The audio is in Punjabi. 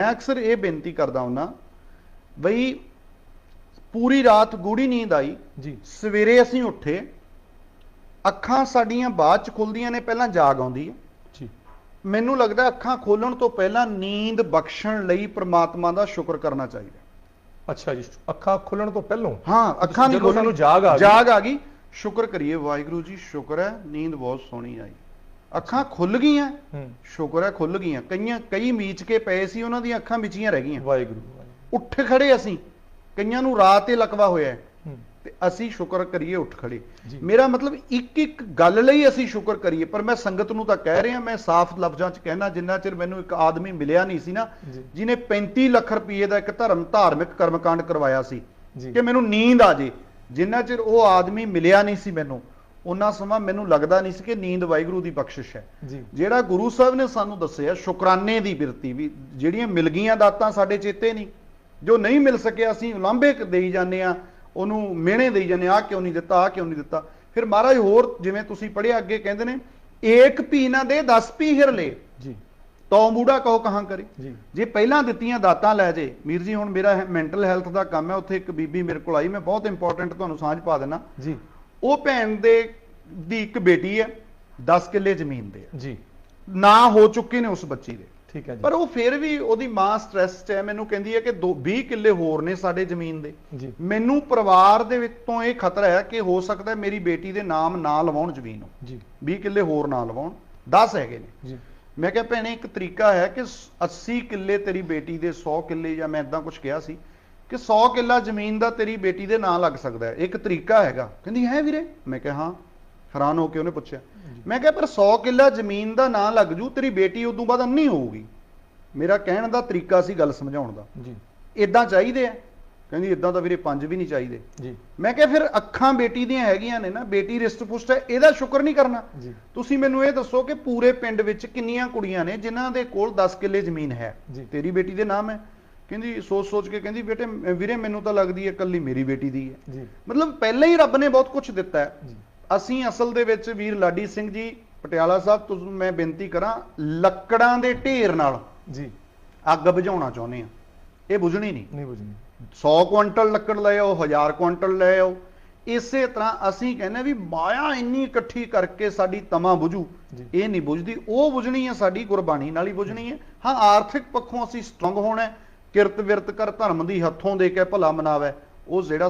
ਮੈਂ ਅਕਸਰ ਇਹ ਬੇਨਤੀ ਕਰਦਾ ਹੁੰਨਾ ਬਈ ਪੂਰੀ ਰਾਤ ਗੂੜੀ ਨੀਂਦ ਆਈ ਜੀ। ਸਵੇਰੇ ਅਸੀਂ ਉੱਠੇ ਅੱਖਾਂ ਸਾਡੀਆਂ ਬਾਅਦ ਚ ਖੁੱਲਦੀਆਂ ਨੇ ਪਹਿਲਾਂ ਜਾਗ ਆਉਂਦੀ ਹੈ ਜੀ। ਮੈਨੂੰ ਲੱਗਦਾ ਅੱਖਾਂ ਖੋਲਣ ਤੋਂ ਪਹਿਲਾਂ ਨੀਂਦ ਬਖਸ਼ਣ ਲਈ ਪ੍ਰਮਾਤਮਾ ਦਾ ਸ਼ੁਕਰ ਕਰਨਾ ਚਾਹੀਦਾ। ਅੱਛਾ ਜੀ ਅੱਖਾਂ ਖੁੱਲਣ ਤੋਂ ਪਹਿਲਾਂ? ਹਾਂ ਅੱਖਾਂ ਨਹੀਂ ਜਦੋਂ ਸਾਨੂੰ ਜਾਗ ਆ ਗਈ। ਜਾਗ ਆ ਗਈ। ਸ਼ੁਕਰ ਕਰੀਏ ਵਾਹਿਗੁਰੂ ਜੀ ਸ਼ੁਕਰ ਹੈ ਨੀਂਦ ਬਹੁਤ ਸੋਹਣੀ ਆਈ। ਅੱਖਾਂ ਖੁੱਲ ਗਈਆਂ। ਸ਼ੁਕਰ ਹੈ ਖੁੱਲ ਗਈਆਂ। ਕਈਆਂ ਕਈ ਮੀਚ ਕੇ ਪਏ ਸੀ ਉਹਨਾਂ ਦੀਆਂ ਅੱਖਾਂ ਵਿਚੀਆਂ ਰਹਿ ਗਈਆਂ। ਵਾਹਿਗੁਰੂ। ਉੱਠ ਖੜੇ ਅਸੀਂ। ਕਈਆਂ ਨੂੰ ਰਾਤ ਤੇ ਲਕਵਾ ਹੋਇਆ ਤੇ ਅਸੀਂ ਸ਼ੁਕਰ ਕਰੀਏ ਉੱਠ ਖੜੇ। ਮੇਰਾ ਮਤਲਬ ਇੱਕ ਇੱਕ ਗੱਲ ਲਈ ਅਸੀਂ ਸ਼ੁਕਰ ਕਰੀਏ ਪਰ ਮੈਂ ਸੰਗਤ ਨੂੰ ਤਾਂ ਕਹਿ ਰਿਹਾ ਮੈਂ ਸਾਫ਼ ਲਫ਼ਜ਼ਾਂ 'ਚ ਕਹਿਣਾ ਜਿੰਨਾ ਚਿਰ ਮੈਨੂੰ ਇੱਕ ਆਦਮੀ ਮਿਲਿਆ ਨਹੀਂ ਸੀ ਨਾ ਜੀ। ਜਿਨੇ 35 ਲੱਖ ਰੁਪਏ ਦਾ ਇੱਕ ਧਰਮ ਧਾਰਮਿਕ ਕਰਮਕਾਂਡ ਕਰਵਾਇਆ ਸੀ ਕਿ ਮੈਨੂੰ ਨੀਂਦ ਆ ਜੇ। ਜਿੰਨਾ ਚਿਰ ਉਹ ਆਦਮੀ ਮਿਲਿਆ ਨਹੀਂ ਸੀ ਮੈਨੂੰ ਉਹਨਾਂ ਸਮਾਂ ਮੈਨੂੰ ਲੱਗਦਾ ਨਹੀਂ ਸੀ ਕਿ ਨੀਂਦ ਵਾਹਿਗੁਰੂ ਦੀ ਬਖਸ਼ਿਸ਼ ਹੈ। ਜਿਹੜਾ ਗੁਰੂ ਸਾਹਿਬ ਨੇ ਸਾਨੂੰ ਦੱਸਿਆ ਸ਼ੁਕਰਾਨੇ ਦੀ ਬਿਰਤੀ ਵੀ ਜਿਹੜੀਆਂ ਮਿਲ ਗਈਆਂ ਦਾਤਾਂ ਸਾਡੇ ਚੇਤੇ ਨਹੀਂ ਜੋ ਨਹੀਂ ਮਿਲ ਸਕਿਆ ਅਸੀਂ ਉਲਾਂਭੇ ਦੇਈ ਜਾਂਦੇ ਆ ਉਹਨੂੰ ਮਿਹਣੇ ਦੇਈ ਜਾਂਦੇ ਆ ਕਿਉਂ ਨਹੀਂ ਦਿੱਤਾ ਆ ਕਿਉਂ ਨਹੀਂ ਦਿੱਤਾ। ਫਿਰ ਮਹਾਰਾਜ ਹੋਰ ਜਿਵੇਂ ਤੁਸੀਂ ਪੜ੍ਹਿਆ ਅੱਗੇ ਕਹਿੰਦੇ ਨੇ ਏਕ ਪੀ ਨਾ ਦੇ 10 ਪੀ ਹਿਰ ਲੈ। ਜੀ। ਤੋ ਮੂੜਾ ਕਹੋ ਕਹਾਂ ਕਰੇ। ਜੀ। ਪਹਿਲਾਂ ਦਿੱਤੀਆਂ ਦਾਤਾਂ ਲੈ ਜੇ ਵੀਰ ਜੀ ਹੁਣ ਮੇਰਾ ਮੈਂਟਲ ਹੈਲਥ ਦਾ ਕੰਮ ਹੈ ਉੱਥੇ ਇੱਕ ਬੀਬੀ ਮੇਰੇ ਕੋਲ ਆਈ ਮੈਂ ਬਹੁਤ ਇੰਪੋਰਟੈਂਟ ਤੁਹਾਨੂੰ ਸਾਂਝ ਪਾ ਦੇਣਾ ਜੀ। ਉਹ ਭੈਣ ਦੇ ਦੀ ਇੱਕ ਬੇਟੀ ਹੈ 10 ਕਿੱਲੇ ਜ਼ਮੀਨ ਦੇ। ਜੀ। ਨਾ ਹੋ ਚੁੱਕੇ ਨੇ ਉਸ ਬੱਚੀ ਦੇ। ਠੀਕ ਹੈ ਜੀ। ਪਰ ਉਹ ਫਿਰ ਵੀ ਉਹਦੀ ਮਾਂ ਸਟ੍ਰੈਸ 'ਚ ਹੈ ਮੈਨੂੰ ਕਹਿੰਦੀ ਹੈ ਕਿ ਦੋ- 20 ਕਿੱਲੇ ਹੋਰ ਨੇ ਸਾਡੇ ਜ਼ਮੀਨ ਦੇ। ਜੀ। ਮੈਨੂੰ ਪਰਿਵਾਰ ਦੇ ਵਿੱਚੋਂ ਇਹ ਖਤਰਾ ਹੈ ਕਿ ਹੋ ਸਕਦਾ ਹੈ ਮੇਰੀ ਬੇਟੀ ਦੇ ਨਾਮ ਨਾ ਲਵਾਉਣ ਜ਼ਮੀਨ ਨੂੰ ਜੀ। 20 ਕਿੱਲੇ ਹੋਰ ਨਾ ਲਵਾਉਣ। 10 ਹੈਗੇ ਨੇ। ਜੀ। ਮੈਂ ਕਿਹਾ ਭੈਣੇ ਇੱਕ ਤਰੀਕਾ ਹੈ ਕਿ 80 ਕਿੱਲੇ ਤੇਰੀ ਬੇਟੀ ਦੇ 100 ਕਿੱਲੇ ਜਾਂ ਮੈਂ ਇਦਾਂ ਕੁਝ ਕਿਹਾ ਸੀ ਕਿ 100 ਕਿੱਲਾ ਜ਼ਮੀਨ ਦਾ ਤੇਰੀ ਬੇਟੀ ਦੇ ਨਾਂ ਲੱਗ ਸਕਦਾ ਇੱਕ ਤਰੀਕਾ ਹੈਗਾ। ਕਹਿੰਦੀ ਹੈ ਵੀਰੇ? ਮੈਂ ਕਿਹਾ ਹਾਂ। ਹੈਰਾਨ ਹੋ ਕੇ ਉਹਨੇ ਪੁੱਛਿਆ। ਮੈਂ ਕਿਹਾ ਪਰ 100 ਕਿੱਲਾ ਜ਼ਮੀਨ ਦਾ ਨਾਂ ਲੱਗ ਜੂ ਤੇਰੀ ਬੇਟੀ ਉਦੋਂ ਬਾਅਦ ਅੰਨੀ ਹੋਊਗੀ। ਮੇਰਾ ਕਹਿਣ ਦਾ ਤਰੀਕਾ ਸੀ ਗੱਲ ਸਮਝਾਉਣ ਦਾ। ਜੀ। ਇਦਾਂ ਚਾਹੀਦੇ ਆ? ਕਹਿੰਦੀ ਇਦਾਂ ਤਾਂ ਵੀਰੇ ਪੰਜ ਵੀ ਨਹੀਂ ਚਾਹੀਦੇ। ਜੀ। ਮੈਂ ਕਿਹਾ ਫਿਰ ਅੱਖਾਂ ਬੇਟੀ ਦੀਆਂ ਹੈਗੀਆਂ ਨੇ ਨਾ ਬੇਟੀ ਰਿਸ਼ਟ ਪੁਸ਼ਟ ਹੈ ਇਹਦਾ ਸ਼ੁਕਰ ਨਹੀਂ ਕਰਨਾ। ਜੀ। ਤੁਸੀਂ ਮੈਨੂੰ ਇਹ ਦੱਸੋ ਕਿ ਪੂਰੇ ਪਿੰਡ ਵਿੱਚ ਕਿੰਨੀਆਂ ਕੁੜੀਆਂ ਨੇ ਜਿਨ੍ਹਾਂ ਦੇ ਕੋਲ 10 ਕਿੱਲੇ ਜ਼ਮੀਨ ਹੈ। ਤੇਰੀ ਬੇਟੀ ਦੇ ਨਾਮ ਹੈ? ਕਹਿੰਦੀ ਸੋਚ ਸੋਚ ਕੇ ਕਹਿੰਦੀ ਬੇਟੇ ਵੀਰੇ ਮੈਨੂੰ ਤਾਂ ਲੱਗਦੀ ਹੈ ਕੱਲੀ ਮੇਰੀ ਬੇਟੀ ਦੀ ਹੈ। ਜੀ। ਮਤਲਬ ਪਹਿਲਾਂ ਹੀ ਰੱਬ ਨੇ ਬਹੁਤ ਕੁਝ ਦਿੱਤਾ ਹੈ। ਅਸੀਂ ਅਸਲ ਦੇ ਵਿੱਚ ਵੀਰ ਲਾਡੀ ਸਿੰਘ ਜੀ ਪਟਿਆਲਾ ਸਾਹਿਬ ਤੁਹਾਨੂੰ ਮੈਂ ਬੇਨਤੀ ਕਰਾਂ ਲੱਕੜਾਂ ਦੇ ਢੇਰ ਨਾਲ ਜੀ। ਅੱਗ ਬੁਝਾਉਣਾ ਚਾਹੁੰਦੇ ਆ ਇਹ ਬੁਝਣੀ ਨਹੀਂ। ਨਹੀਂ ਬੁਝਣੀ। 100 ਕੁਇੰਟਲ ਲੱਕੜ ਲੈ ਆਓ 1000 ਕੁਇੰਟਲ ਲੈ ਆਓ। ਇਸੇ ਤਰ੍ਹਾਂ ਅਸੀਂ ਕਹਿੰਦੇ ਵੀ ਮਾਇਆ ਇੰਨੀ ਇਕੱਠੀ ਕਰਕੇ ਸਾਡੀ ਤਮਾ ਬੁਝੂ। ਇਹ ਨਹੀਂ ਬੁਝਦੀ। ਉਹ ਬੁਝਣੀ ਹੈ ਸਾਡੀ ਗੁਰਬਾਣੀ ਨਾਲ ਹੀ ਬੁਝਣੀ ਹੈ। ਹਾਂ ਆਰਥਿਕ ਪੱਖੋਂ ਅਸੀਂ ਸਟਰੋਂਗ ਹੋਣਾ ਹੈ। ਕਿਰਤ ਵਿਰਤ ਕਰ ਧਰਮ ਦੀ ਹੱਥੋਂ ਦੇ ਕੇ ਭਲਾ ਮਨਾਵੇ ਉਹ ਜਿਹੜਾ